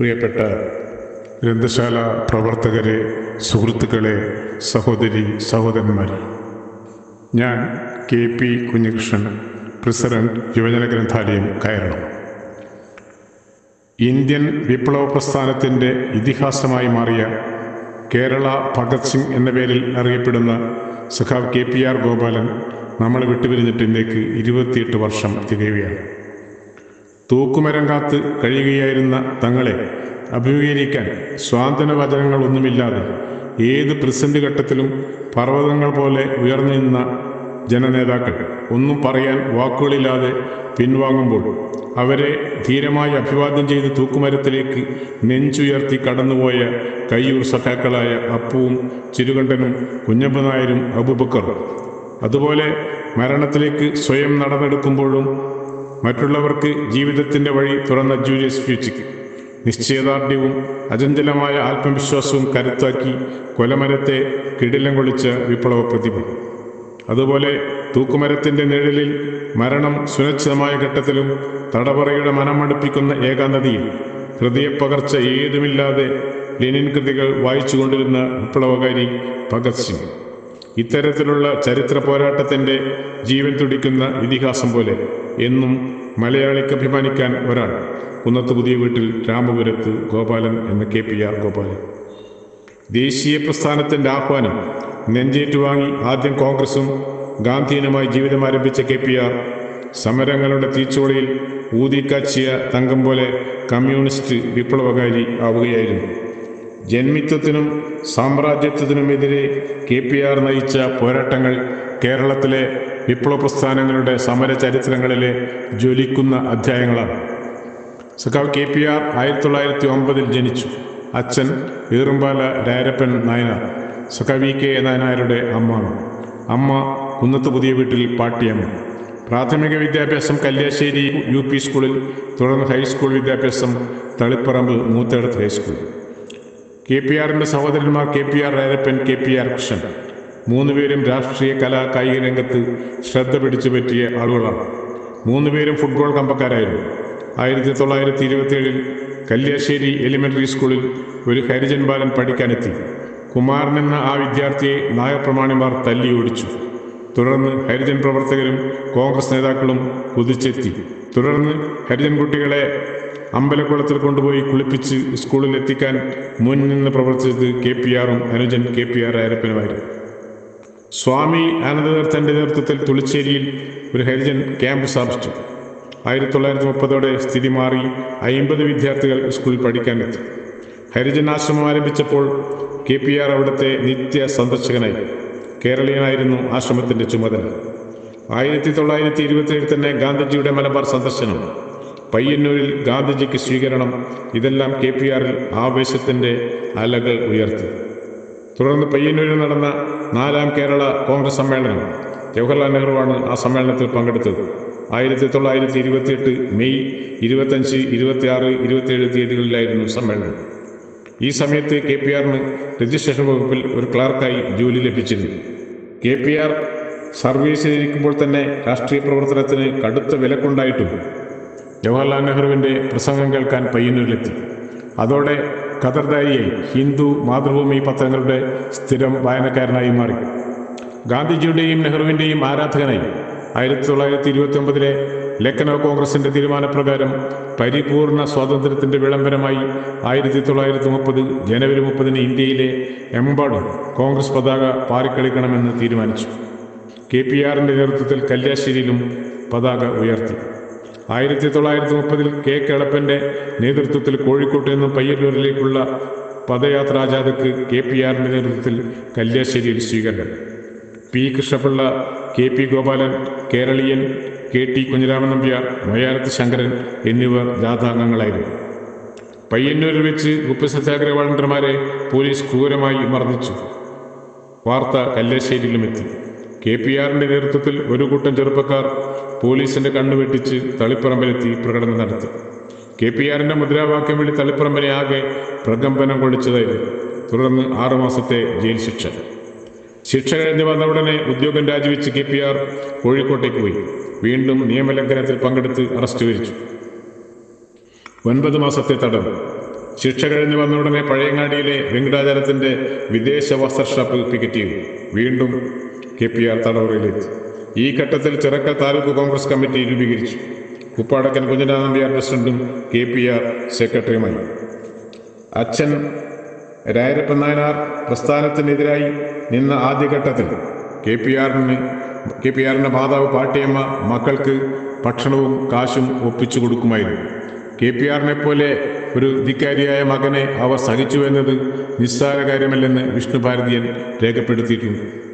പ്രിയപ്പെട്ട ഗ്രന്ഥശാല പ്രവർത്തകരെ സുഹൃത്തുക്കളെ സഹോദരി സഹോദരന്മാരെ. ഞാൻ കെ പി കുഞ്ഞികൃഷ്ണൻ പ്രസിഡന്റ് യുവജന ഗ്രന്ഥാലയം കയറണം ഇന്ത്യൻ വിപ്ലവ പ്രസ്ഥാനത്തിന്റെ ഇതിഹാസമായി മാറിയ കേരള ഭഗത് സിംഗ് എന്ന പേരിൽ അറിയപ്പെടുന്ന സഖാവ് കെ പി ആർ ഗോപാലൻ നമ്മളെ വിട്ടുപിരിഞ്ഞിട്ട് ഇന്നേക്ക് ഇരുപത്തിയെട്ട് വർഷം തികയുകയാണ്. തൂക്കുമരം കാത്ത് കഴിയുകയായിരുന്ന തങ്ങളെ അഭിമുഖീകരിക്കാൻ സ്വാതന്ത്ര്യ വചനങ്ങളൊന്നുമില്ലാതെ ഏത് പ്രതിസന്ധി ഘട്ടത്തിലും പർവതങ്ങൾ പോലെ ഉയർന്നു നിന്ന ജനനേതാക്കൾ ഒന്നും പറയാൻ വാക്കുകളില്ലാതെ പിൻവാങ്ങുമ്പോൾ അവരെ ധീരമായി അഭിവാദ്യം ചെയ്ത് തൂക്കുമരത്തിലേക്ക് നെഞ്ചുയർത്തി കടന്നുപോയ കയ്യൂർ സഖാക്കളായ അപ്പുവും ചിരുകണ്ഠനും കുഞ്ഞപ്പ നായരും അബുബക്കറും. അതുപോലെ മരണത്തിലേക്ക് സ്വയം നടന്നെടുക്കുമ്പോഴും മറ്റുള്ളവർക്ക് ജീവിതത്തിന്റെ വഴി തുറന്ന ജൂലിയസ് ഫ്യൂച്ചിക്ക്. നിശ്ചയദാർഢ്യവും അചഞ്ചലമായ ആത്മവിശ്വാസവും കരുത്താക്കി കൊലമരത്തെ കിടിലം കൊള്ളിച്ച വിപ്ലവ പ്രതിഭ അതുപോലെ തൂക്കുമരത്തിന്റെ നിഴലിൽ മരണം സുരക്ഷിതമായ ഘട്ടത്തിലും തടവറയുടെ മനമടുപ്പിക്കുന്ന ഏകാന്തതയിൽ ഹൃദയപ്പകർച്ച ഏതുമില്ലാതെ ലെനിൻ കൃതികൾ വായിച്ചുകൊണ്ടിരുന്ന വിപ്ലവകാരി ഭഗത് സിംഗ്. ഇത്തരത്തിലുള്ള ചരിത്ര പോരാട്ടത്തിന്റെ ജീവൻ തുടിക്കുന്ന ഇതിഹാസം പോലെ എന്നും മലയാളിക്ക് അഭിമാനിക്കാൻ ഒരാൾ. കുന്നത്ത് പുതിയ വീട്ടിൽ രാമപുരത്ത് ഗോപാലൻ എന്ന കെ പി ആർ ഗോപാലൻ. ദേശീയ പ്രസ്ഥാനത്തിന്റെ ആഹ്വാനം നെഞ്ചേറ്റുവാങ്ങി ആദ്യം കോൺഗ്രസും ഗാന്ധിയനുമായി ജീവിതം ആരംഭിച്ച കെ പി ആർ സമരങ്ങളുടെ തീച്ചോളിയിൽ ഊതിക്കാച്ചിയ തങ്കം പോലെ കമ്മ്യൂണിസ്റ്റ് വിപ്ലവകാരി ആവുകയായിരുന്നു. ജന്മിത്വത്തിനും സാമ്രാജ്യത്വത്തിനുമെതിരെ കെ പി ആർ നയിച്ച പോരാട്ടങ്ങൾ കേരളത്തിലെ വിപ്ലവ പ്രസ്ഥാനങ്ങളുടെ സമര ചരിത്രങ്ങളിലെ ജ്വലിക്കുന്ന അധ്യായങ്ങളാണ്. സഖാവ് കെ പി ആർ ആയിരത്തി തൊള്ളായിരത്തി ഒമ്പതിൽ ജനിച്ചു. അച്ഛൻ ഈറുമ്പാല രാരപ്പൻ നായനാർ സഖാവ് കെ നായനാരുടെ അമ്മാണ്. അമ്മ കുന്നത്ത് പുതിയ വീട്ടിൽ പാട്ടിയമ്മ. പ്രാഥമിക വിദ്യാഭ്യാസം കല്യാശ്ശേരി യു പി സ്കൂളിൽ തുടർന്ന് ഹൈസ്കൂൾ വിദ്യാഭ്യാസം Taliparamba Moothedath high school. K P ആറിന്റെ സഹോദരന്മാർ K P R Rarappan K P R Krishnan. മൂന്നുപേരും രാഷ്ട്രീയ കലാ കായിക രംഗത്ത് ശ്രദ്ധ പിടിച്ചു പറ്റിയ ആളുകളാണ്. മൂന്നുപേരും ഫുട്ബോൾ കമ്പക്കാരായിരുന്നു. ആയിരത്തി തൊള്ളായിരത്തി ഇരുപത്തിയേഴിൽ കല്യാശ്ശേരി എലിമെന്ററി സ്കൂളിൽ ഒരു ഹരിജൻ ബാലൻ പഠിക്കാനെത്തി. കുമാരൻ എന്ന ആ വിദ്യാർത്ഥിയെ നായപ്രമാണിമാർ തല്ലി ഓടിച്ചു തുടർന്ന് ഹരിജൻ പ്രവർത്തകരും കോൺഗ്രസ് നേതാക്കളും കുതിച്ചെത്തി. തുടർന്ന് ഹരിജൻ കുട്ടികളെ അമ്പലക്കുളത്തിൽ കൊണ്ടുപോയി കുളിപ്പിച്ച് സ്കൂളിൽ എത്തിക്കാൻ മുൻനിന്ന് പ്രവർത്തിച്ചത് കെ പി ആറും അനുജൻ കെ പി ആർ ആരപ്പനുമായിരുന്നു സ്വാമി ആനന്ദതീർത്ഥന്റെ നേതൃത്വത്തിൽ തുളിച്ചേരിയിൽ ഒരു ഹരിജൻ ക്യാമ്പ് സ്ഥാപിച്ചു. ആയിരത്തി തൊള്ളായിരത്തി മുപ്പതോടെ സ്ഥിതി മാറി അയിമ്പത് വിദ്യാർത്ഥികൾ സ്കൂളിൽ പഠിക്കാനെത്തി. ഹരിജൻ ആശ്രമം ആരംഭിച്ചപ്പോൾ കെ പി ആർ അവിടുത്തെ നിത്യ സന്ദർശകനായി കേരളീയനായിരുന്നു ആശ്രമത്തിന്റെ ചുമതല. ആയിരത്തി തൊള്ളായിരത്തി ഇരുപത്തിയേഴിൽ തന്നെ ഗാന്ധിജിയുടെ മലബാർ സന്ദർശനം. പയ്യന്നൂരിൽ ഗാന്ധിജിക്ക് സ്വീകരണം ഇതെല്ലാം കെ പി ആറിൽ ആവേശത്തിന്റെ അലകൾ ഉയർത്തി. തുടർന്ന് പയ്യന്നൂരിൽ നടന്ന നാലാം കേരള കോൺഗ്രസ് സമ്മേളനം ജവഹർലാൽ നെഹ്റുവാണ് ആ സമ്മേളനത്തിൽ പങ്കെടുത്തത്. ആയിരത്തി തൊള്ളായിരത്തി ഇരുപത്തിയെട്ട് മെയ് ഇരുപത്തഞ്ച് ഇരുപത്തിയാറ് ഇരുപത്തിയേഴ് തീയതികളിലായിരുന്നു സമ്മേളനം. ഈ സമയത്ത് കെ പി ആറിന് രജിസ്ട്രേഷൻ വകുപ്പിൽ ഒരു ക്ലർക്കായി ജോലി ലഭിച്ചിരുന്നു. കെ പി ആർ സർവീസിലിരിക്കുമ്പോൾ തന്നെ രാഷ്ട്രീയ പ്രവർത്തനത്തിന് കടുത്ത വിലക്കുണ്ടായിട്ടും ജവഹർലാൽ നെഹ്റുവിന്റെ പ്രസംഗം കേൾക്കാൻ പയ്യന്നൂരിലെത്തി. അതോടെ ഖദർദാരിയായി ഹിന്ദു മാതൃഭൂമി പത്രങ്ങളുടെ സ്ഥിരം വായനക്കാരനായി മാറി. ഗാന്ധിജിയുടെയും നെഹ്റുവിന്റെയും ആരാധകനായി ആയിരത്തി തൊള്ളായിരത്തി ഇരുപത്തി ഒമ്പതിലെ ലക്നൗ കോൺഗ്രസിന്റെ തീരുമാനപ്രകാരം പരിപൂർണ സ്വാതന്ത്ര്യത്തിന്റെ വിളംബരമായി ആയിരത്തി തൊള്ളായിരത്തി മുപ്പത് ജനുവരി മുപ്പതിന് ഇന്ത്യയിലെ എമ്പാടും കോൺഗ്രസ് പതാക പാറിക്കളിക്കണമെന്ന് തീരുമാനിച്ചു. കെ പി ആറിന്റെ നേതൃത്വത്തിൽ കല്യാശ്ശേരിയിലും പതാക ഉയർത്തി. ആയിരത്തി തൊള്ളായിരത്തി മുപ്പതിൽ കെ കേളപ്പന്റെ നേതൃത്വത്തിൽ കോഴിക്കോട്ട് നിന്നും പയ്യന്നൂരിലേക്കുള്ള പദയാത്രാ ജാഥയ്ക്ക് കെ പി ആറിന്റെ നേതൃത്വത്തിൽ കല്യാശ്ശേരിയിൽ സ്വീകരണം. P Krishna Pillai K P Gopalan Keraliyan K T Kunhiraman Nambiar Moyarath Sankaran എന്നിവർ ജാഥാംഗങ്ങളായിരുന്നു. പയ്യന്നൂരിൽ വെച്ച് ഉപ്പ് സത്യാഗ്രഹ വളണ്ടർമാരെ പോലീസ് ക്രൂരമായി മർദ്ദിച്ചു. വാർത്ത കല്യാശ്ശേരിയിലും എത്തി. കെ പി ആറിന്റെ നേതൃത്വത്തിൽ ഒരു കൂട്ടം ചെറുപ്പക്കാർ പോലീസിന്റെ കണ്ണു വെട്ടിച്ച് തളിപ്പറമ്പിലെത്തി പ്രകടനം നടത്തി. കെ പി ആറിന്റെ മുദ്രാവാക്യം വഴി തളിപ്പറമ്പിനെ ആകെ പ്രകമ്പനം കൊള്ളിച്ചതായിരുന്നു. തുടർന്ന് ആറുമാസത്തെ ജയിൽ ശിക്ഷ. ശിക്ഷ കഴിഞ്ഞ് വന്ന ഉടനെ ഉദ്യോഗം രാജിവെച്ച് കെ പി ആർ കോഴിക്കോട്ടേക്ക് പോയി. വീണ്ടും നിയമലംഘനത്തിൽ പങ്കെടുത്ത് അറസ്റ്റ് വരിച്ചു ഒൻപത് മാസത്തെ തടവ്. ശിക്ഷ കഴിഞ്ഞ് വന്ന ഉടനെ പഴയങ്ങാടിയിലെ വെങ്കടാചലത്തിന്റെ വിദേശ വസ്ത്ര ഷാപ്പ് പിക്കറ്റ് ചെയ്തു. വീണ്ടും കെ പി ആർ തടവറയിലെത്തി. ഈ ഘട്ടത്തിൽ ചിറക്കൽ താലൂക്ക് കോൺഗ്രസ് കമ്മിറ്റി രൂപീകരിച്ചു. കുപ്പാടക്കൻ കുഞ്ഞനാഥൻ നമ്പ്യാർ പ്രസിഡന്റും കെ പി ആർ സെക്രട്ടറിയുമായി. അച്ഛൻ രായരപ്പൻ നായനാർ പ്രസ്ഥാനത്തിനെതിരായി നിന്ന ആദ്യഘട്ടത്തിൽ കെ പി ആറിന് കെ പി ആറിന്റെ മാതാവ് പാട്ടിയമ്മ മക്കൾക്ക് ഭക്ഷണവും കാശും ഒപ്പിച്ചു കൊടുക്കുമായിരുന്നു. കെ പി ആറിനെ പോലെ ഒരു ധിക്കാരിയായ മകനെ അവർ സഹിച്ചു എന്നത് നിസ്സാര കാര്യമല്ലെന്ന് വിഷ്ണു ഭാരതീയൻ രേഖപ്പെടുത്തിയിട്ടുണ്ട്.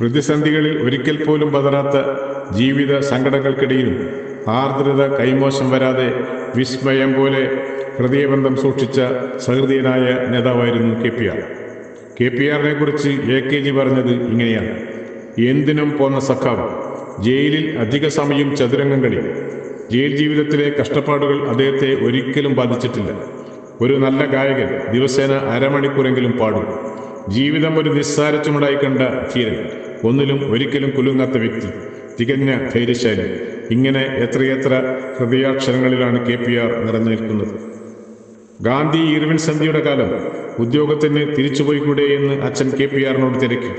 പ്രതിസന്ധികളിൽ ഒരിക്കൽ പോലും പതറാത്ത ജീവിത സങ്കടങ്ങൾക്കിടയിലും ആർദ്രത കൈമോശം വരാതെ വിസ്മയം പോലെ ഹൃദയബന്ധം സൂക്ഷിച്ച സഹൃദയനായ നേതാവായിരുന്നു K P R. K P ആറിനെ കുറിച്ച് എ കെ ജി പറഞ്ഞത് ഇങ്ങനെയാണ്. എന്തിനും പോന്ന സഖാവ് ജയിലിൽ അധിക സമയം ചതുരംഗം കളി ജയിൽ ജീവിതത്തിലെ കഷ്ടപ്പാടുകൾ അദ്ദേഹത്തെ ഒരിക്കലും ബാധിച്ചിട്ടില്ല. ഒരു നല്ല ഗായകൻ ദിവസേന അരമണിക്കൂറെങ്കിലും പാടും. ജീവിതം ഒരു നിസ്സാര ചുമടായി കണ്ട ധീരൻ. ഒന്നിലും ഒരിക്കലും കുലുങ്ങാത്ത വ്യക്തി. തികഞ്ഞ ധൈര്യശാലി. ഇങ്ങനെ എത്രയെത്ര ഹൃദയാക്ഷരങ്ങളിലാണ് കെ പി ആർ നിറഞ്ഞു നിൽക്കുന്നത്. ഗാന്ധി ഇർവിൻ സന്ധിയുടെ കാലം. ഉദ്യോഗത്തിന് തിരിച്ചുപോയിക്കൂടെ എന്ന് അച്ഛൻ കെ പി ആറിനോട് തിരക്കി.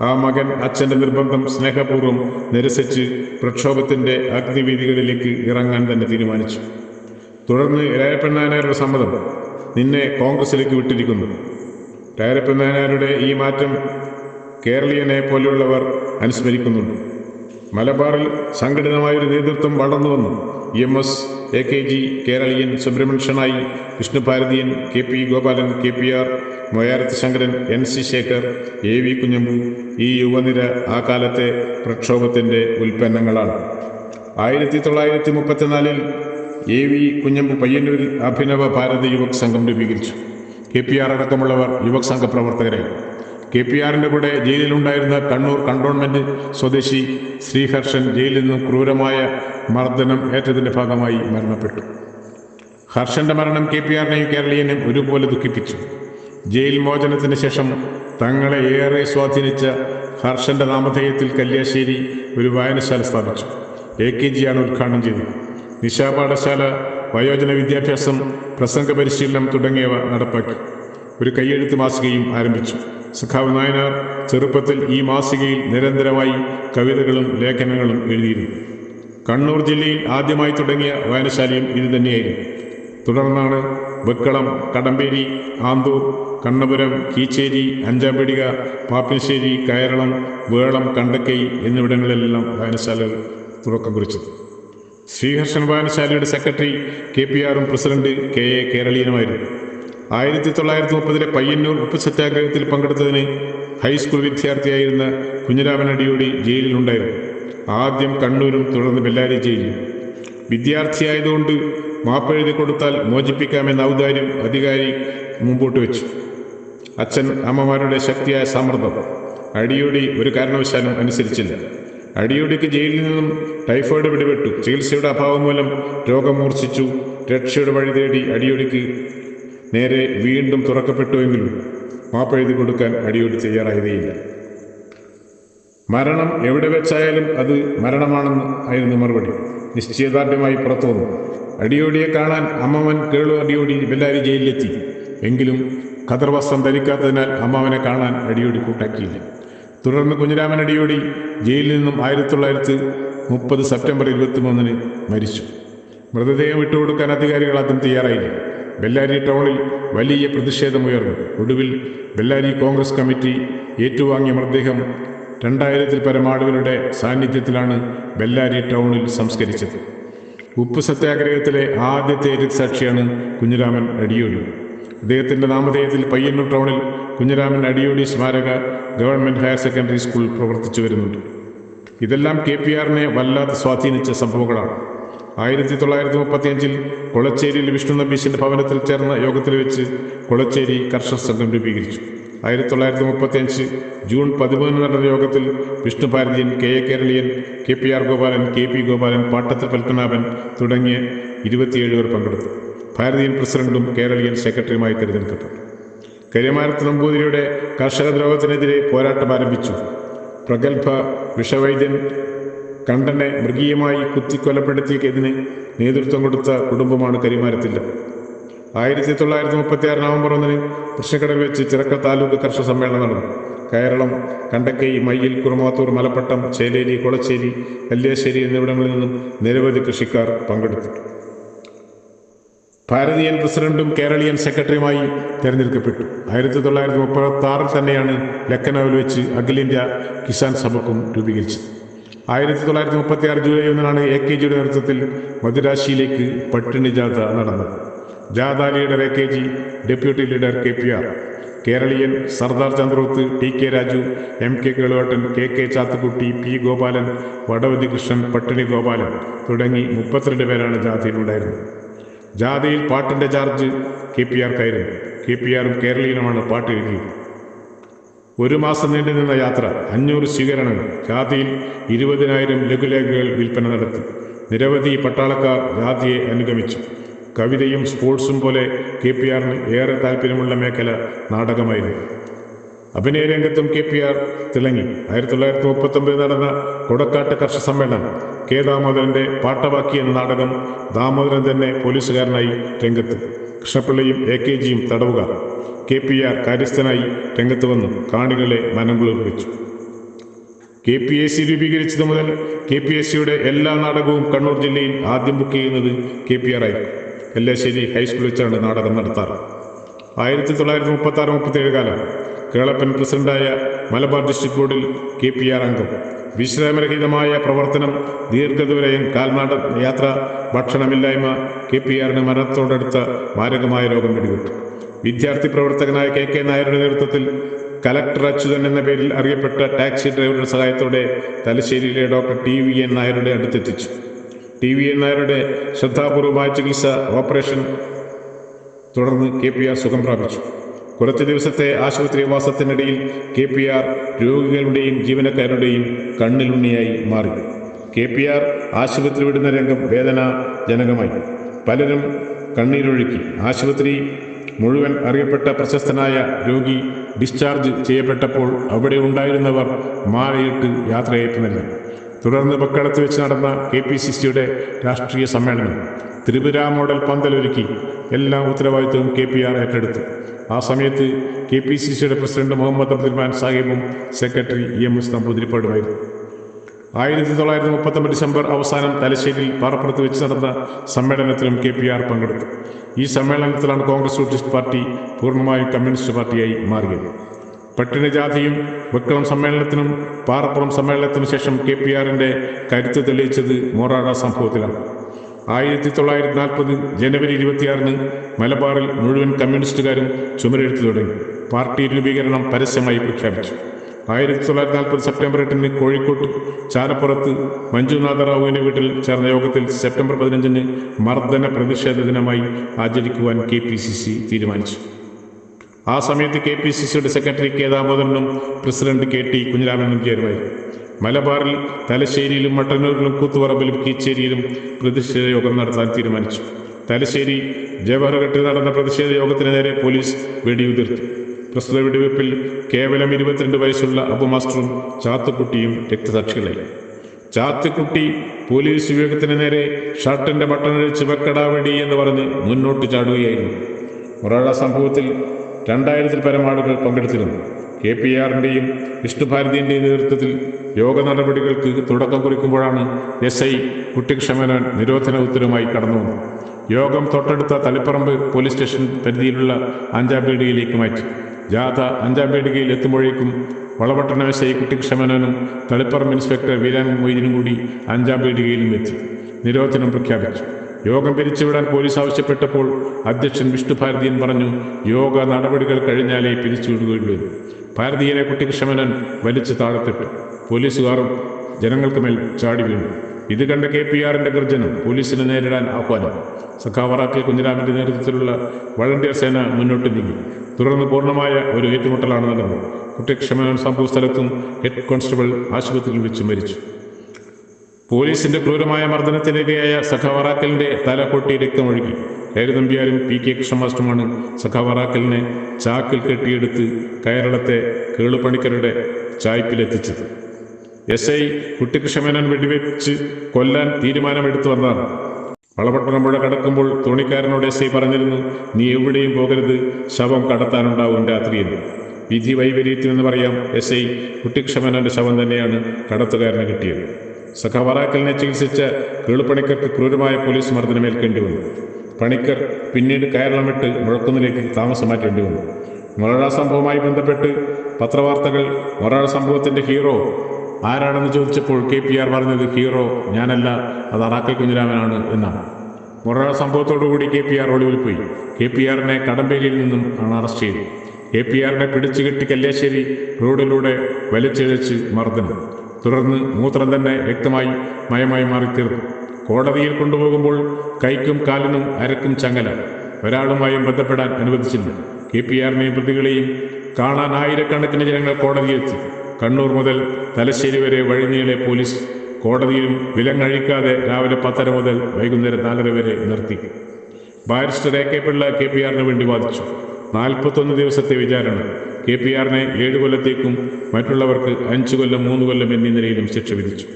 ആ മകൻ അച്ഛന്റെ നിർബന്ധം സ്നേഹപൂർവം നിരസിച്ച് പ്രക്ഷോഭത്തിന്റെ അഗ്നിവീതികളിലേക്ക് ഇറങ്ങാൻ തന്നെ തീരുമാനിച്ചു. തുടർന്ന് രായപ്പൻ നായനാരുടെ സമ്മതം നിന്നെ കോൺഗ്രസിലേക്ക് വിട്ടിരിക്കുന്നു. രായപ്പൻ നായനാരുടെ ഈ മാറ്റം കേരളീയനെ പോലെയുള്ളവർ അനുസ്മരിക്കുന്നുണ്ട്. മലബാറിൽ സംഘടിതമായൊരു നേതൃത്വം വളർന്നു വന്നു. M S A K G Keraliyan സുബ്രഹ്മണ്യനായി Vishnubharatheeyan K P Gopalan K P R Moyarath Sankaran N C Shekhar A V Kunhambu ഈ യുവനിര ആ കാലത്തെ പ്രക്ഷോഭത്തിന്റെ ഉൽപ്പന്നങ്ങളാണ്. ആയിരത്തി തൊള്ളായിരത്തി മുപ്പത്തിനാലിൽ എ വി കുഞ്ഞമ്പു പയ്യന്നൂരിൽ അഭിനവ ഭാരത യുവക് സംഘം രൂപീകരിച്ചു. കെ പി ആർ അടക്കമുള്ളവർ യുവക് സംഘ പ്രവർത്തകരായി. കെ പി ആറിന്റെ കൂടെ ജയിലിലുണ്ടായിരുന്ന കണ്ണൂർ കണ്ടോൺമെന്റ് സ്വദേശി ശ്രീഹർഷൻ ജയിലിൽ നിന്നും ക്രൂരമായ മർദ്ദനം ഏറ്റതിന്റെ ഭാഗമായി മരണപ്പെട്ടു. ഹർഷന്റെ മരണം കെ പി ആറിനെയും കേരളീയനെയും ഒരുപോലെ ദുഃഖിപ്പിച്ചു. ജയിൽ മോചനത്തിന് ശേഷം തങ്ങളെ ഏറെ സ്വാധീനിച്ച ഹർഷന്റെ നാമധേയത്തിൽ കല്യാശ്ശേരി ഒരു വായനശാല സ്ഥാപിച്ചു. എ കെ ജിയാണ് ഉദ്ഘാടനം ചെയ്തത്. നിശാപാഠശാല വയോജന വിദ്യാഭ്യാസം പ്രസംഗ പരിശീലനം തുടങ്ങിയവ നടപ്പാക്കി. ഒരു കൈയെഴുത്ത് മാസികയും ആരംഭിച്ചു. സഖാവ് നായനാർ ചെറുപ്പത്തിൽ ഈ മാസികയിൽ നിരന്തരമായി കവിതകളും ലേഖനങ്ങളും എഴുതിയിരുന്നു. കണ്ണൂർ ജില്ലയിൽ ആദ്യമായി തുടങ്ങിയ വായനശാലയും ഇത് തന്നെയായിരുന്നു. തുടർന്നാണ് വെക്കളം കടമ്പേരി ആന്തൂർ കണ്ണപുരം കീച്ചേരി അഞ്ചാമ്പടിക പാപ്പിശ്ശേരി കയറളം വേളം കണ്ടക്കൈ എന്നിവിടങ്ങളിലെല്ലാം വായനശാലകൾ തുടക്കം കുറിച്ചത്. ശ്രീകൃഷ്ണൻ വായനശാലയുടെ സെക്രട്ടറി കെ പി ആറും പ്രസിഡന്റ് കെ എ കേരളീയനുമായിരുന്നു. ആയിരത്തി തൊള്ളായിരത്തി മുപ്പതിലെ പയ്യന്നൂർ ഉപ്പ് സത്യാഗ്രഹത്തിൽ പങ്കെടുത്തതിന് ഹൈസ്കൂൾ വിദ്യാർത്ഥിയായിരുന്ന കുഞ്ഞിരാമൻ അടിയോടി ജയിലിലുണ്ടായിരുന്നു. ആദ്യം കണ്ണൂരും തുടർന്ന് ബെല്ലാരി ജയിലും വിദ്യാർത്ഥിയായതുകൊണ്ട് മാപ്പെഴുതി കൊടുത്താൽ മോചിപ്പിക്കാമെന്ന ഔദാര്യം അധികാരി മുമ്പോട്ട് വെച്ചു. അച്ഛൻ അമ്മമാരുടെ ശക്തിയായ സമ്മർദ്ദം. അടിയോടി ഒരു കാരണവശാലും അനുസരിച്ചില്ല. അടിയോടിക്ക് ജയിലിൽ നിന്നും ടൈഫോയിഡ് പിടിപെട്ടു. ചികിത്സയുടെ അഭാവം മൂലം രോഗം മൂർച്ഛിച്ചു. രക്ഷയുടെ വഴി തേടി അടിയോടിക്ക് നേരെ വീണ്ടും തുറക്കപ്പെട്ടുവെങ്കിലും മാപ്പെഴുതി കൊടുക്കാൻ അടിയോടി തയ്യാറായതേയില്ല. മരണം എവിടെ വെച്ചായാലും അത് മരണമാണെന്ന് ആയിരുന്നു മറുപടി. നിശ്ചയദാർഢ്യമായി പുറത്തു വന്നു അടിയോടിയെ കാണാൻ അമ്മവൻ കേളു അടിയോടി ബെല്ലാരി ജയിലിലെത്തി. എങ്കിലും ഖദർ വസ്ത്രം ധരിക്കാത്തതിനാൽ അമ്മാവനെ കാണാൻ അടിയോടി കൂട്ടാക്കിയില്ല. തുടർന്ന് കുഞ്ഞിരാമൻ അടിയോടി ജയിലിൽ നിന്നും ആയിരത്തി തൊള്ളായിരത്തി മുപ്പത് സെപ്റ്റംബർ ഇരുപത്തി മൂന്നിന് മരിച്ചു. മൃതദേഹം വിട്ടുകൊടുക്കാൻ അധികാരികൾ ആദ്യം തയ്യാറായില്ല. ബെല്ലാരി ടൗണിൽ വലിയ പ്രതിഷേധമുയർന്നു. ഒടുവിൽ ബെല്ലാരി കോൺഗ്രസ് കമ്മിറ്റി ഏറ്റുവാങ്ങിയ മൃതദേഹം രണ്ടായിരത്തിൽ പരമാളുകളുടെ സാന്നിധ്യത്തിലാണ് ബെല്ലാരി ടൗണിൽ സംസ്കരിച്ചത്. ഉപ്പ് സത്യാഗ്രഹത്തിലെ ആദ്യത്തെ രക്തസാക്ഷിയാണ് കുഞ്ഞിരാമൻ അടിയോടി അദ്ദേഹത്തിന്റെ നാമധേയത്തിൽ പയ്യന്നൂർ ടൗണിൽ കുഞ്ഞിരാമൻ അടിയോടി സ്മാരക ഗവൺമെന്റ് ഹയർ സെക്കൻഡറി സ്കൂൾ പ്രവർത്തിച്ചു വരുന്നുണ്ട്. ഇതെല്ലാം കെ പി ആറിനെ വല്ലാതെ സ്വാധീനിച്ച സംഭവങ്ങളാണ്. ആയിരത്തി തൊള്ളായിരത്തി മുപ്പത്തിയഞ്ചിൽ കൊളച്ചേരിയിൽ വിഷ്ണു നബീഷിന്റെ ഭവനത്തിൽ ചേർന്ന യോഗത്തിൽ വെച്ച് കൊളച്ചേരി കർഷക സംഘം രൂപീകരിച്ചു. ആയിരത്തി തൊള്ളായിരത്തി മുപ്പത്തിയഞ്ച് ജൂൺ പതിമൂന്ന് നടന്ന യോഗത്തിൽ Vishnu Bharatheeyan K A Keraliyan K P R Gopalan K P Gopalan Pattath Padmanabhan തുടങ്ങിയ ഇരുപത്തിയേഴ് പേർ പങ്കെടുത്തു. ഭാരതീയൻ പ്രസിഡന്റും കേരളീയൻ സെക്രട്ടറിയുമായി തിരഞ്ഞെടുക്കപ്പെട്ടു. കരിമാരത്ത് നമ്പൂതിരിയുടെ കർഷക ദ്രോഹത്തിനെതിരെ പോരാട്ടം ആരംഭിച്ചു. പ്രഗത്ഭ വിഷവൈദ്യൻ കണ്ടനെ മൃഗീയമായി കുത്തിക്കൊലപ്പെടുത്തിയതിന് നേതൃത്വം കൊടുത്ത കുടുംബമാണ് കരിമാരത്തില്ല ആയിരത്തി തൊള്ളായിരത്തി മുപ്പത്തി ആറ് നവംബർ ഒന്നിന് കൃഷ്ണക്കടൽ വെച്ച് ചിറക്ക താലൂക്ക് കർഷക സമ്മേളനം നടന്നു. കേരളം കണ്ടക്കൈ മയ്യിൽ കുറുമാത്തൂർ മലപ്പട്ടം ചേലേരി കൊളച്ചേരി കല്യാശ്ശേരി എന്നിവിടങ്ങളിൽ നിന്നും നിരവധി കൃഷിക്കാർ പങ്കെടുത്തു. ഭാരതീയൻ പ്രസിഡന്റും കേരളീയൻ സെക്രട്ടറിയുമായി തെരഞ്ഞെടുക്കപ്പെട്ടു. ആയിരത്തി തൊള്ളായിരത്തി മുപ്പത്തി ആറിൽ തന്നെയാണ് ലക്കനൌവിൽ വെച്ച് അഖിലേന്ത്യാ കിസാൻ സഭക്കും രൂപീകരിച്ചത്. ആയിരത്തി തൊള്ളായിരത്തി മുപ്പത്തി ആറ് ജൂലൈ ഒന്നിനാണ് എ കെ ജിയുടെ നേതൃത്വത്തിൽ മദുരാശിയിലേക്ക് പട്ടിണി ജാഥ നടന്നത്. ജാഥ leader A K G deputy leader K P R. Keraliyan Sardar Chandroth T K Raju M K Keluvattan K K Chathukutty P Gopalan Vadavathi Krishnan Pattini Gopalan തുടങ്ങി മുപ്പത്തിരണ്ട് പേരാണ് ജാഥയിലുണ്ടായിരുന്നത്. ജാഥയിൽ പാട്ടിന്റെ ചാർജ് കെ പി ആർക്കായിരുന്നു കെ പി ആറും കേരളീയനുമാണ് പാട്ട് എഴുതിയത്. ഒരു മാസം നീണ്ടു നിന്ന യാത്ര അഞ്ഞൂറ് സ്വീകരണങ്ങൾ. ജാതിയിൽ ഇരുപതിനായിരം ലഘുലേഖകൾ വിൽപ്പന നടത്തി. നിരവധി പട്ടാളക്കാർ ജാതിയെ അനുഗമിച്ചു. കവിതയും സ്പോർട്സും പോലെ കെ പി ആറിന് ഏറെ താല്പര്യമുള്ള മേഖല നാടകമായിരുന്നു. അഭിനയ രംഗത്തും കെ പി ആർ തിളങ്ങി. ആയിരത്തി തൊള്ളായിരത്തി മുപ്പത്തി ഒമ്പതിൽ നടന്ന കൊടക്കാട്ട് കർഷക സമ്മേളനം കെ ദാമോദരന്റെ പാട്ടവാക്കി എന്ന നാടകം ദാമോദരൻ തന്നെ പോലീസുകാരനായി രംഗത്ത് കൃഷ്ണപിള്ളയും എ കെ ജിയും തടവുകാർ കെ പി ആർ കാര്യസ്ഥനായി രംഗത്ത് വന്ന് കാണികളെ മനം കുളിർപ്പിച്ചു കെ പി എസ് സി രൂപീകരിച്ചത് മുതൽ കെ പി എസ് സിയുടെ എല്ലാ നാടകവും കണ്ണൂർ ജില്ലയിൽ ആദ്യം ബുക്ക് ചെയ്യുന്നത് കെ പി ആർ ആയിരുന്നു എല്ലാശ്ശേരി ഹൈസ്കൂളിൽ വെച്ചാണ് നാടകം നടത്താറ്. ആയിരത്തി തൊള്ളായിരത്തി മുപ്പത്തി ആറ് മുപ്പത്തേഴ് കാലം കേളപ്പൻ പ്രസിഡന്റായ മലബാർ ഡിസ്ട്രിക്ട് ബോർഡിൽ കെ പി ആർ അംഗം. വിശ്രമരഹിതമായ പ്രവർത്തനം ദീർഘദൂരയും കാൽനാട യാത്ര ഭക്ഷണമില്ലായ്മ കെ പി ആറിന് മരണത്തോടടുത്ത മാരകമായ രോഗം പിടിപെട്ടു വിദ്യാർത്ഥി പ്രവർത്തകനായ കെ കെ നായരുടെ നേതൃത്വത്തിൽ കലക്ടർ അച്യുതൻ എന്ന പേരിൽ അറിയപ്പെട്ട ടാക്സി ഡ്രൈവറുടെ സഹായത്തോടെ തലശ്ശേരിയിലെ ഡോക്ടർ ടി വി എൻ നായരുടെ അടുത്തെത്തിച്ചു. ടി വി എൻ നായരുടെ ശ്രദ്ധാപൂർവമായ ചികിത്സ ഓപ്പറേഷൻ തുടർന്ന് കെ പി ആർ സുഖം പ്രാപിച്ചു. കുറച്ച് ദിവസത്തെ ആശുപത്രിവാസത്തിനിടയിൽ കെ പി ആർ രോഗികളുടെയും ജീവനക്കാരുടെയും കണ്ണിലുണ്ണിയായി മാറി. കെ പി ആർ ആശുപത്രി വിടുന്ന രംഗം വേദനാജനകമായി. പലരും കണ്ണീരൊഴുക്കി. ആശുപത്രി മുഴുവൻ അറിയപ്പെട്ട പ്രശസ്തനായ രോഗി ഡിസ്ചാർജ് ചെയ്യപ്പെട്ടപ്പോൾ അവിടെ ഉണ്ടായിരുന്നവർ മാറിയിട്ട് യാത്രയേറ്റുന്നില്ല തുടർന്ന് പക്കടത്ത് വെച്ച് നടന്ന കെ പി സി സിയുടെ രാഷ്ട്രീയ സമ്മേളനം. ത്രിപുര മോഡൽ പന്തലൊരുക്കി എല്ലാ ഉത്തരവാദിത്വവും കെ പി ആർ ഏറ്റെടുത്തു. ആ സമയത്ത് കെ പി സി സിയുടെ പ്രസിഡന്റ് മുഹമ്മദ് അബ്ദുൽമാൻ സാഹിബും സെക്രട്ടറി എം എസ് നമ്പൂതിരിപ്പാടുമായിരുന്നു ആയിരത്തി തൊള്ളായിരത്തി മുപ്പത്തൊമ്പത് ഡിസംബർ അവസാനം തലശ്ശേരിയിൽ പാറപ്പുറത്ത് വെച്ച് നടന്ന സമ്മേളനത്തിലും കെ പി ആർ പങ്കെടുത്തു. ഈ സമ്മേളനത്തിലാണ് കോൺഗ്രസ് സോഷ്യലിസ്റ്റ് പാർട്ടി പൂർണമായും കമ്മ്യൂണിസ്റ്റ് പാർട്ടിയായി മാറിയത്. പട്ടിണി ജാഥയും വിക്രം സമ്മേളനത്തിനും പാറപ്പുറം സമ്മേളനത്തിനു ശേഷം കെ പി ആറിന്റെ കരുത്ത് തെളിയിച്ചത് മോറാട സംഭവത്തിലാണ്. ആയിരത്തി തൊള്ളായിരത്തി നാൽപ്പത് ജനുവരി ഇരുപത്തിയാറിന് മലബാറിൽ മുഴുവൻ കമ്മ്യൂണിസ്റ്റുകാരും ചുമരെഴുത്തു തുടങ്ങി. പാർട്ടി രൂപീകരണം പരസ്യമായി പ്രഖ്യാപിച്ചു. ആയിരത്തി തൊള്ളായിരത്തി നാൽപ്പത് സെപ്റ്റംബർ എട്ടിന് കോഴിക്കോട്ട് ചാലപ്പുറത്ത് മഞ്ജുനാഥ റാവുവിന്റെ വീട്ടിൽ ചേർന്ന യോഗത്തിൽ സെപ്റ്റംബർ പതിനഞ്ചിന് മർദ്ദന പ്രതിഷേധ ദിനമായി ആചരിക്കുവാൻ കെ പി സി സി തീരുമാനിച്ചു. ആ സമയത്ത് കെ പി സി സിയുടെ സെക്രട്ടറി കെ ദാമോദരനും പ്രസിഡന്റ് കെ ടി കുഞ്ഞിരാമനും ചേരുമായിരുന്നു മലബാറിൽ തലശ്ശേരിയിലും മട്ടന്നൂരിലും കൂത്തുപറമ്പിലും കീച്ചേരിയിലും പ്രതിഷേധ യോഗം നടത്താൻ തീരുമാനിച്ചു. തലശ്ശേരി ജവഹർഘട്ടിൽ നടന്ന പ്രതിഷേധ യോഗത്തിന് നേരെ പോലീസ് വെടിയുതിർത്തു. പ്രസ്തുത വെടിവെപ്പിൽ കേവലം ഇരുപത്തിരണ്ട് വയസ്സുള്ള അബു മാസ്റ്ററും ചാത്തുക്കുട്ടിയും രക്തസാക്ഷികളായി. ചാത്തുക്കുട്ടി പോലീസ് വിവേകത്തിന് നേരെ ഷർട്ടിന്റെ ബട്ടണടിച്ച് വെക്കടാ വെടി എന്ന് പറഞ്ഞ് മുന്നോട്ട് ചാടുകയായിരുന്നു. മൊറാഴ സംഭവത്തിൽ രണ്ടായിരത്തിൽ പരം ആളുകൾ പങ്കെടുത്തിരുന്നു. കെ പി ആറിന്റെയും വിഷ്ണുഭാരതിന്റെയും നേതൃത്വത്തിൽ യോഗ നടപടികൾക്ക് തുടക്കം കുറിക്കുമ്പോഴാണ് എസ് ഐ കുട്ടിക്ഷമന നിരോധന ഉത്തരവുമായി കടന്നു യോഗം തൊട്ടടുത്ത തളിപ്പറമ്പ് പോലീസ് സ്റ്റേഷൻ പരിധിയിലുള്ള അഞ്ചാം പേടികയിലേക്ക് മാറ്റി. ജാഥ അഞ്ചാം പേടികയിൽ എത്തുമ്പോഴേക്കും വളപട്ടണ എസ് ഐ കുട്ടിക്ഷമനും തളിപ്പറമ്പ് ഇൻസ്പെക്ടർ വീരാൻ മൊയ്തിനും കൂടി അഞ്ചാം പേടികയിലും എത്തി. നിരോധനം പ്രഖ്യാപിച്ചു. യോഗം പിരിച്ചുവിടാൻ പോലീസ് ആവശ്യപ്പെട്ടപ്പോൾ അധ്യക്ഷൻ വിഷ്ണു ഭാരതീയൻ പറഞ്ഞു യോഗ നടപടികൾ കഴിഞ്ഞാലേ പിരിച്ചുവിടുകയുള്ളൂ എന്ന്. ഭാരതീയനെ കുട്ടികൃഷ്ണമനൻ വലിച്ചു താഴത്തിട്ടു. പോലീസുകാരും ജനങ്ങൾക്ക് മേൽ ചാടി വീണു. ഇത് കണ്ട കെ പി ആറിന്റെ ഗർജനം പോലീസിനെ നേരിടാൻ ആഹ്വാനം. സഖാവറാക്കി കുഞ്ഞിരാമന്റെ നേതൃത്വത്തിലുള്ള വളണ്ടിയർ സേന മുന്നോട്ട് നീങ്ങി. തുടർന്ന് പൂർണമായ ഒരു ഏറ്റുമുട്ടലാണ് നടന്നത്. കുട്ടിക്ഷമനൻ സംഭവ സ്ഥലത്തും ഹെഡ് കോൺസ്റ്റബിൾ ആശുപത്രിയിൽ വെച്ച് മരിച്ചു. പോലീസിന്റെ ക്രൂരമായ മർദ്ദനത്തിനിരയായ സഖാവറാക്കലിന്റെ തല പൊട്ടി രക്തമൊഴുകി. കയറുതമ്പിയാരും പി കെ കൃഷ്ണമാസ്റ്റുമാണ് സഖാവറാക്കലിനെ ചാക്കിൽ കെട്ടിയെടുത്ത് കേരളത്തെ കേളുപണിക്കരുടെ ചായ്പിലെത്തിച്ചത്. എസ് ഐ കുട്ടികൃഷ്ണമേനൻ വെടിവെച്ച് കൊല്ലാൻ തീരുമാനമെടുത്തു വന്നതാണ്. വളപട്ടണം പുഴ കടക്കുമ്പോൾ തുണിക്കാരനോട് എസ് ഐ പറഞ്ഞിരുന്നു നീ എവിടെയും പോകരുത് ശവം കടത്താനുണ്ടാവും രാത്രിയെന്ന് വിധി വൈപരീത്യമെന്ന് പറയാം എസ് ഐ കുട്ടിക്ഷമനന്റെ ശവം തന്നെയാണ് കടത്തുകാരന് കിട്ടിയത്. സഖാവറാക്കലിനെ ചികിത്സിച്ച കേളുപണിക്കർക്ക് ക്രൂരമായ പോലീസ് മർദ്ദനമേൽക്കേണ്ടി വന്നു. പണിക്കർ പിന്നീട് കേരളം വിട്ട് മുഴക്കുന്നിലേക്ക് താമസം മാറ്റേണ്ടി വന്നു. മൊറാഴ സംഭവവുമായി ബന്ധപ്പെട്ട് പത്രവാർത്തകൾ മൊറാഴ സംഭവത്തിന്റെ ഹീറോ. ആരാണെന്ന് ചോദിച്ചപ്പോൾ കെ പി ആർ പറഞ്ഞത് ഹീറോ ഞാനല്ല അത് അറാക്കൽ കുഞ്ഞിരാമനാണ് എന്നാണ്. മൊറാഴ സംഭവത്തോടുകൂടി കെ പി ആർ ഒളിവിൽ പോയി. കെ പി ആറിനെ കടമ്പേലിയിൽ നിന്നും ആണ് അറസ്റ്റ് ചെയ്തത്. കെ പി ആറിനെ പിടിച്ചു കെട്ടി കല്യാശ്ശേരി റോഡിലൂടെ വലിച്ചിഴച്ച് മർദ്ദനം. തുടർന്ന് മൂത്രം തന്നെ വ്യക്തമായി മയമായി മാറിത്തീർന്നു. കോടതിയിൽ കൊണ്ടുപോകുമ്പോൾ കൈക്കും കാലിനും അരക്കും ചങ്ങല. ഒരാളുമായും ബന്ധപ്പെടാൻ അനുവദിച്ചില്ല. കെ പി ആറിനെയും പ്രതികളെയും കാണാൻ ആയിരക്കണക്കിന് ജനങ്ങൾ കോടതിയിലെത്തി കണ്ണൂർ മുതൽ തലശ്ശേരി വരെ വഴിനീളെ പോലീസ് കോടതിയിലും വിലങ്ങഴിക്കാതെ രാവിലെ പത്തര മുതൽ വൈകുന്നേരം നാലര വരെ നിർത്തി. Barrister A K Pillai K P ആറിന് വേണ്ടി വാദിച്ചു. നാൽപ്പത്തൊന്ന് ദിവസത്തെ വിചാരണ. കെ പി ആറിനെ ഏഴ് കൊല്ലത്തേക്കും മറ്റുള്ളവർക്ക് അഞ്ചു കൊല്ലം മൂന്ന് കൊല്ലം എന്നീ നിലയിലും ശിക്ഷ വിധിച്ചു.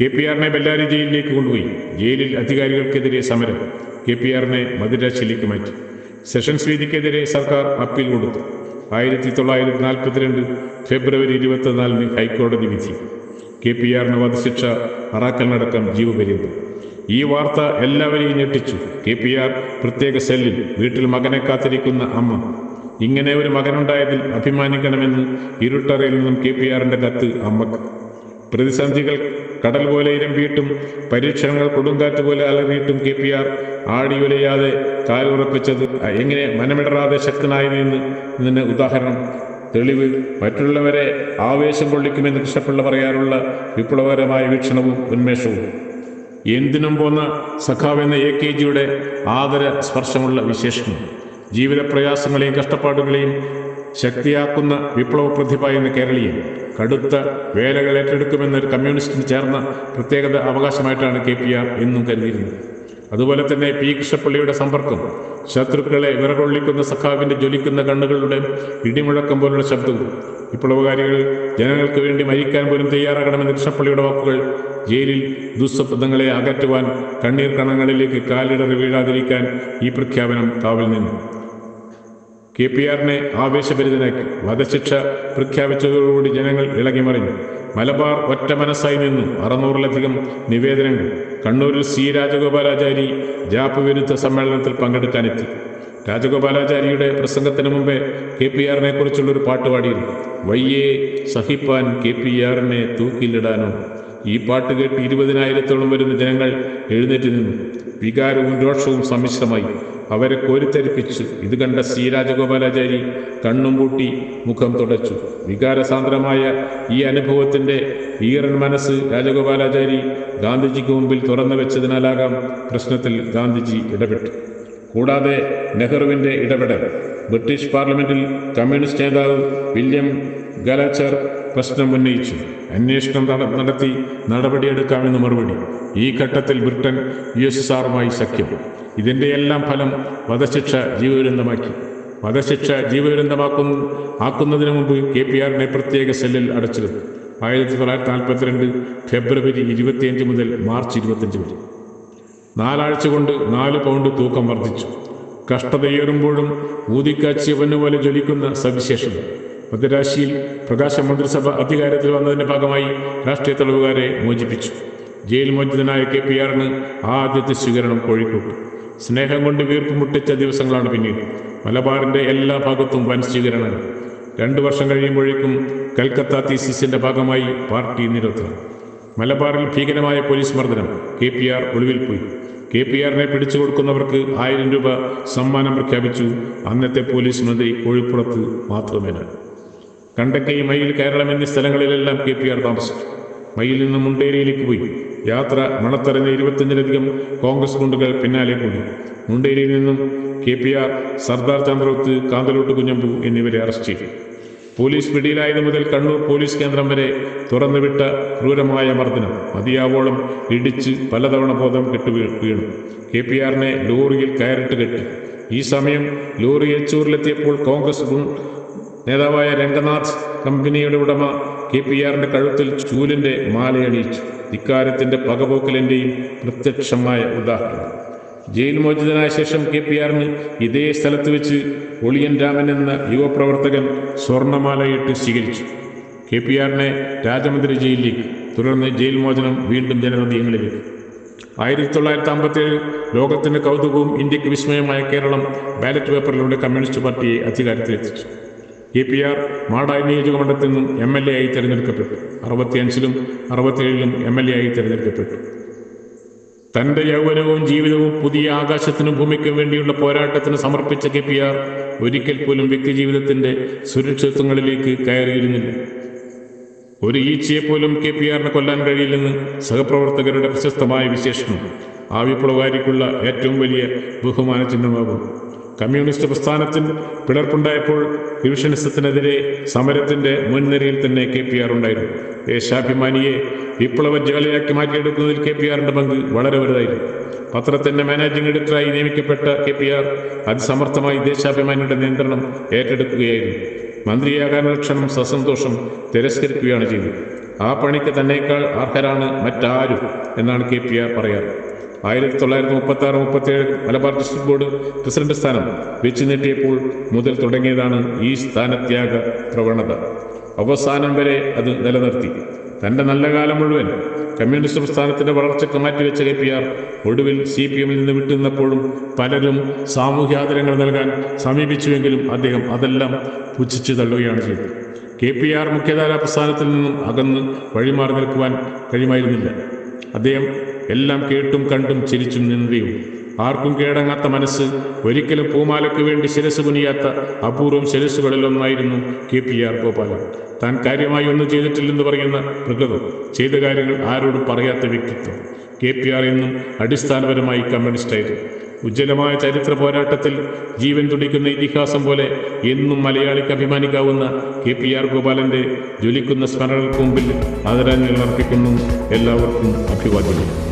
കെ പി ആറിനെ ബെല്ലാരി ജയിലിലേക്ക് കൊണ്ടുപോയി. ജയിലിൽ അധികാരികൾക്കെതിരെ സമരം. കെ പി ആറിനെ മധുരാശിയിലേക്ക് മാറ്റി. സെഷൻസ് വീതിക്കെതിരെ സർക്കാർ അപ്പീൽ കൊടുത്തു. ആയിരത്തി തൊള്ളായിരത്തി നാൽപ്പത്തിരണ്ട് ഫെബ്രുവരി ഇരുപത്തിനാലിന് ഹൈക്കോടതി വിധി. കെ പി ആറിന് വധശിക്ഷ അറാക്കലിനടക്കം ജീവപര്യന്തം. ഈ വാർത്ത എല്ലാവരെയും ഞെട്ടിച്ചു. കെ പി ആർ പ്രത്യേക സെല്ലിൽ വീട്ടിൽ മകനെ കാത്തിരിക്കുന്ന അമ്മ. ഇങ്ങനെ ഒരു മകനുണ്ടായതിൽ അഭിമാനിക്കണമെന്ന് ഇരുട്ടറയിൽ നിന്നും കെ പി ആറിന്റെ കത്ത് അമ്മയ്ക്ക്. പ്രതിസന്ധികൾ കടൽ പോലെ ഇരമ്പിയിട്ടും പരീക്ഷണങ്ങൾ കൊടുങ്കാറ്റ് പോലെ അലറിയിട്ടും കെ പി ആർ. ആടിയുലയാതെ കാലുറപ്പിച്ചത് എങ്ങനെ മനമിടറാതെ നിന്ന് ഇതിന് ഉദാഹരണം തെളിവ് മറ്റുള്ളവരെ ആവേശം കൊള്ളിക്കുമെന്ന് കൃഷ്ണപിള്ള പറയാറുള്ള വിപ്ലവകരമായ വീക്ഷണവും ഉന്മേഷവും. എന്തിനും പോന്ന സഖാവ് എന്ന എ കെ ജിയുടെ ആദര സ്പർശമുള്ള വിശേഷണം. ജീവിത പ്രയാസങ്ങളെയും കഷ്ടപ്പാടുകളെയും ശക്തിയാക്കുന്ന വിപ്ലവ പ്രതിഭ എന്ന കേരളീയൻ കടുത്ത വേലകൾ ഏറ്റെടുക്കുമെന്നൊരു കമ്മ്യൂണിസ്റ്റിന് ചേർന്ന പ്രത്യേകത അവകാശമായിട്ടാണ് കെ പി ആർ എന്നും കരുതിയിരുന്നത്. അതുപോലെ തന്നെ പി കൃഷ്ണപ്പള്ളിയുടെ സമ്പർക്കം ശത്രുക്കളെ വിറകൊള്ളിക്കുന്ന സഖാവിന്റെ ജ്വലിക്കുന്ന കണ്ണുകളുടെ ഇടിമുഴക്കം പോലുള്ള ശബ്ദവും വിപ്ലവകാരികൾ ജനങ്ങൾക്ക് വേണ്ടി മരിക്കാൻ പോലും തയ്യാറാകണമെന്ന് കൃഷ്ണപ്പള്ളിയുടെ വാക്കുകൾ ജയിലിൽ ദുസ്വപ്നങ്ങളെ അകറ്റുവാൻ കണ്ണീർ കണങ്ങളിലേക്ക് കാലിടറി വീഴാതിരിക്കാൻ ഈ പ്രഖ്യാപനം കാവൽ നിന്നു. കെ പി ആറിനെ ആവേശഭരിതനാക്കി. വധശിക്ഷ പ്രഖ്യാപിച്ചതോടുകൂടി ജനങ്ങൾ ഇളകിമറിഞ്ഞു. മലബാർ ഒറ്റ മനസ്സായി നിന്നു. അറുന്നൂറിലധികം നിവേദനങ്ങൾ. കണ്ണൂരിൽ സി. രാജഗോപാലാചാരി ജാപ്പ് വിരുദ്ധ സമ്മേളനത്തിൽ പങ്കെടുക്കാനെത്തി. രാജഗോപാലാചാരിയുടെ പ്രസംഗത്തിന് മുമ്പേ കെ പി ആറിനെ കുറിച്ചുള്ള ഒരു പാട്ട് പാടിയിരുന്നു. വയ്യേ സഹിപ്പാൻ കെ പി ആറിനെ തൂക്കിലിടാനോ? ഈ പാട്ട് കേട്ട് ഇരുപതിനായിരത്തോളം വരുന്ന ജനങ്ങൾ എഴുന്നേറ്റ് നിന്നു. വികാരവും രോഷവും സമ്മിശ്രമായി. അവരെ കോരിത്തരിപ്പിച്ചു ഇത് കണ്ട സി രാജഗോപാലാചാരി കണ്ണും പൂട്ടി മുഖം തുടച്ചു. വികാരസാന്ദ്രമായ ഈ അനുഭവത്തിന്റെ ഈറൻ മനസ്സ് രാജഗോപാലാചാരി ഗാന്ധിജിക്ക് മുമ്പിൽ തുറന്നു വെച്ചതിനാലാകാം പ്രശ്നത്തിൽ ഗാന്ധിജി ഇടപെട്ടു. കൂടാതെ നെഹ്റുവിന്റെ ഇടപെടൽ ബ്രിട്ടീഷ് പാർലമെന്റിൽ കമ്മ്യൂണിസ്റ്റ് നേതാവ് വില്യം ഗലച്ചർ പ്രശ്നം ഉന്നയിച്ചു. അന്വേഷണം നട- നടത്തി നടപടിയെടുക്കാമെന്ന് മറുപടി. ഈ ഘട്ടത്തിൽ ബ്രിട്ടൻ യു എസ് സഖ്യം. ഇതിന്റെ എല്ലാം ഫലം വധശിക്ഷ ജീവദുരന്തമാക്കി വധശിക്ഷ ജീവദുരന്തമാക്കുന്ന ആക്കുന്നതിന് മുമ്പ് കെ പി ആറിനെ പ്രത്യേക സെല്ലിൽ അടച്ചിരുന്നു. ആയിരത്തി തൊള്ളായിരത്തി നാൽപ്പത്തിരണ്ട് ഫെബ്രുവരി ഇരുപത്തിയഞ്ച് മുതൽ മാർച്ച് ഇരുപത്തിയഞ്ച് വരെ. നാലാഴ്ച കൊണ്ട് നാല് പൗണ്ട് തൂക്കം വർദ്ധിച്ചു. കഷ്ടതയേറുമ്പോഴും ഊതിക്കാച്ചിയ പൊന്നുപോലെ ജ്വലിക്കുന്ന സവിശേഷത. മദ്രാശിയിൽ പ്രകാശ മന്ത്രിസഭ അധികാരത്തിൽ വന്നതിന്റെ ഭാഗമായി രാഷ്ട്രീയ തെളിവുകാരെ മോചിപ്പിച്ചു. ജയിൽ മോചിതനായ കെ പി ആറിന് ആദ്യത്തെ സ്വീകരണം കോഴിക്കോട്ട്. സ്നേഹം കൊണ്ട് വീർപ്പ് മുട്ടിച്ച ദിവസങ്ങളാണ് പിന്നീട്. മലബാറിന്റെ എല്ലാ ഭാഗത്തും വൻ സ്വീകരണങ്ങൾ. രണ്ടു വർഷം കഴിയുമ്പോഴേക്കും കൽക്കത്ത തീസിസിന്റെ ഭാഗമായി പാർട്ടി നിരോധനം മലബാറിൽ ഭീകരമായ പോലീസ് മർദ്ദനം. കെ പി ആർ ഒളിവിൽ പോയി. കെ പി ആറിനെ പിടിച്ചു കൊടുക്കുന്നവർക്ക് ആയിരം രൂപ സമ്മാനം പ്രഖ്യാപിച്ചു. അന്നത്തെ പോലീസ് മന്ത്രി കോഴിപ്പുറത്ത് മാത്രമേന കണ്ടക്കൈ മയിൽ കേരളം എന്നീ സ്ഥലങ്ങളിലെല്ലാം കെ പി ആർ താമസിച്ചു. മയിൽ നിന്ന് മുണ്ടേരിയിലേക്ക് പോയി. യാത്ര മണത്തറിഞ്ഞ് ഇരുപത്തിയഞ്ചിലധികം കോൺഗ്രസ് ഗുണ്ടുകൾ പിന്നാലെ കൂടി മുണ്ടേരിയിൽ നിന്നും K P R Sardar Chandravath Kanthalot Kunhambu എന്നിവരെ അറസ്റ്റ് ചെയ്തു. പോലീസ് പിടിയിലായത് മുതൽ കണ്ണൂർ പോലീസ് കേന്ദ്രം വരെ തുറന്നുവിട്ട ക്രൂരമായ മർദ്ദനം മതിയാവോളം ഇടിച്ച് പലതവണ ബോധം കെട്ടു വീണു കെ പി ആറിനെ ലോറിയിൽ കയറിട്ട് കെട്ടി. ഈ സമയം ലോറി എച്ചൂരിലെത്തിയപ്പോൾ കോൺഗ്രസ് നേതാവായ രംഗനാഥ് കമ്പനിയുടെ ഉടമ കെ പി ആറിന്റെ കഴുത്തിൽ ചൂലിന്റെ മാലയണിയിച്ചു. ഇക്കാര്യത്തിന്റെ പകപോക്കലിന്റെയും പ്രത്യക്ഷമായ ഉദാഹരണം. ജയിൽ മോചിതനായ ശേഷം കെ പി ആറിന് ഇതേ സ്ഥലത്ത് വെച്ച് ഒളിയൻ രാമൻ എന്ന യുവപ്രവർത്തകൻ സ്വർണമാലയിട്ട് സ്വീകരിച്ചു. കെ പി ആറിനെ രാജമന്ത്രി ജയിലിലേക്ക് തുടർന്ന് ജയിൽ മോചനം വീണ്ടും ജനനദീയങ്ങളിലേക്ക് ആയിരത്തി തൊള്ളായിരത്തി അമ്പത്തി ഏഴ് ലോകത്തിന്റെ കൗതുകവും ഇന്ത്യയ്ക്ക് വിസ്മയമായ കേരളം ബാലറ്റ് പേപ്പറിലൂടെ കമ്മ്യൂണിസ്റ്റ് പാർട്ടിയെ അധികാരത്തിലെത്തിച്ചു. കെ പി ആർ മാടായി നിയോജകമണ്ഡലത്തിൽ നിന്നും എം എൽ എ ആയി തിരഞ്ഞെടുക്കപ്പെട്ടു. അറുപത്തിയഞ്ചിലും അറുപത്തിയേഴിലും എം എൽ എ ആയി തിരഞ്ഞെടുക്കപ്പെട്ടു. തന്റെ യൗവനവും ജീവിതവും പുതിയ ആകാശത്തിനും ഭൂമിക്കും വേണ്ടിയുള്ള പോരാട്ടത്തിന് സമർപ്പിച്ച കെ പി ആർ ഒരിക്കൽ പോലും വ്യക്തിജീവിതത്തിന്റെ സുരക്ഷിതത്വങ്ങളിലേക്ക് കയറിയിരുന്നില്ല. ഒരു ഈച്ചയെ പോലും കെ പി ആറിനെ കൊല്ലാൻ കഴിയില്ലെന്ന് സഹപ്രവർത്തകരുടെ പ്രശസ്തമായ വിശേഷണം ആ വിപ്ലവകാരിക്കുള്ള ഏറ്റവും വലിയ ബഹുമാന ചിഹ്നമാകും കമ്മ്യൂണിസ്റ്റ് പ്രസ്ഥാനത്തിൽ പിളർപ്പുണ്ടായപ്പോൾ ഡിവിഷനിസത്തിനെതിരെ സമരത്തിന്റെ മുൻനിരയിൽ തന്നെ കെ പി ആർ ഉണ്ടായിരുന്നു. ദേശാഭിമാനിയെ വിപ്ലവ ജ്വാലയാക്കി മാറ്റിയെടുക്കുന്നതിൽ കെ പി ആറിന്റെ പങ്ക് വളരെ വലുതായിരുന്നു. പത്രത്തിന്റെ മാനേജിംഗ് എഡിറ്ററായി നിയമിക്കപ്പെട്ട കെ പി ആർ അതിസമർത്ഥമായി ദേശാഭിമാനിയുടെ നിയന്ത്രണം ഏറ്റെടുക്കുകയായിരുന്നു. മന്ത്രിയാകാനുള്ള സസന്തോഷം തിരസ്കരിക്കുകയാണ് ചെയ്തത് ആ പണിക്ക് തന്നേക്കാൾ അർഹരാണ് മറ്റാരും എന്നാണ് കെ പി ആർ പറയാറ്. ആയിരത്തി തൊള്ളായിരത്തി മുപ്പത്തി ആറ് മുപ്പത്തി ഏഴ് മലബാർ ഡിസ്ട്രിക്ട് ബോർഡ് പ്രസിഡന്റ് സ്ഥാനം വെച്ചു നീട്ടിയപ്പോൾ മുതൽ തുടങ്ങിയതാണ് ഈ സ്ഥാനത്യാഗ പ്രവണത. അവസാനം വരെ അത് നിലനിർത്തി. തന്റെ നല്ല കാലം മുഴുവൻ കമ്മ്യൂണിസ്റ്റ് പ്രസ്ഥാനത്തിന്റെ വളർച്ചയ്ക്ക് മാറ്റിവെച്ച കെ പി ആർ ഒടുവിൽ സി പി എമ്മിൽ നിന്ന് വിട്ടുനിന്നപ്പോഴും പലരും സാമൂഹ്യാദരങ്ങൾ നൽകാൻ സമീപിച്ചുവെങ്കിലും അദ്ദേഹം അതെല്ലാം പുച്ഛിച്ചു തള്ളുകയാണ് ചെയ്തത്. കെ പി ആർ മുഖ്യധാരാ പ്രസ്ഥാനത്തിൽ നിന്നും അകന്ന് വഴിമാറി നിൽക്കുവാൻ കഴിയുമായിരുന്നില്ല. അദ്ദേഹം എല്ലാം കേട്ടും കണ്ടും ചിരിച്ചും നിന്നതയും ആർക്കും കേടങ്ങാത്ത മനസ്സ് ഒരിക്കലും പൂമാലയ്ക്ക് വേണ്ടി ശിരസ് കുനിയാത്ത അപൂർവം ശിരസുകളിലൊന്നായിരുന്നു കെ പി ആർ ഗോപാലൻ. താൻ കാര്യമായി ഒന്നും ചെയ്തിട്ടില്ലെന്ന് പറയുന്ന പ്രകൃതം ചെയ്ത കാര്യങ്ങൾ ആരോടും പറയാത്ത വ്യക്തിത്വം. കെ പി ആർ എന്നും അടിസ്ഥാനപരമായി കമ്മ്യൂണിസ്റ്റായിരുന്നു. ഉജ്ജ്വലമായ ചരിത്ര പോരാട്ടത്തിൽ ജീവൻ തുടിക്കുന്ന ഇതിഹാസം പോലെ എന്നും മലയാളിക്ക് അഭിമാനിക്കാവുന്ന കെ പി ആർ ഗോപാലന്റെ ജ്വലിക്കുന്ന സ്മരണകൾക്ക് മുമ്പിൽ ആദരാഞ്ജലി അർപ്പിക്കുന്നു. എല്ലാവർക്കും അഭിവാദ്യങ്ങൾ.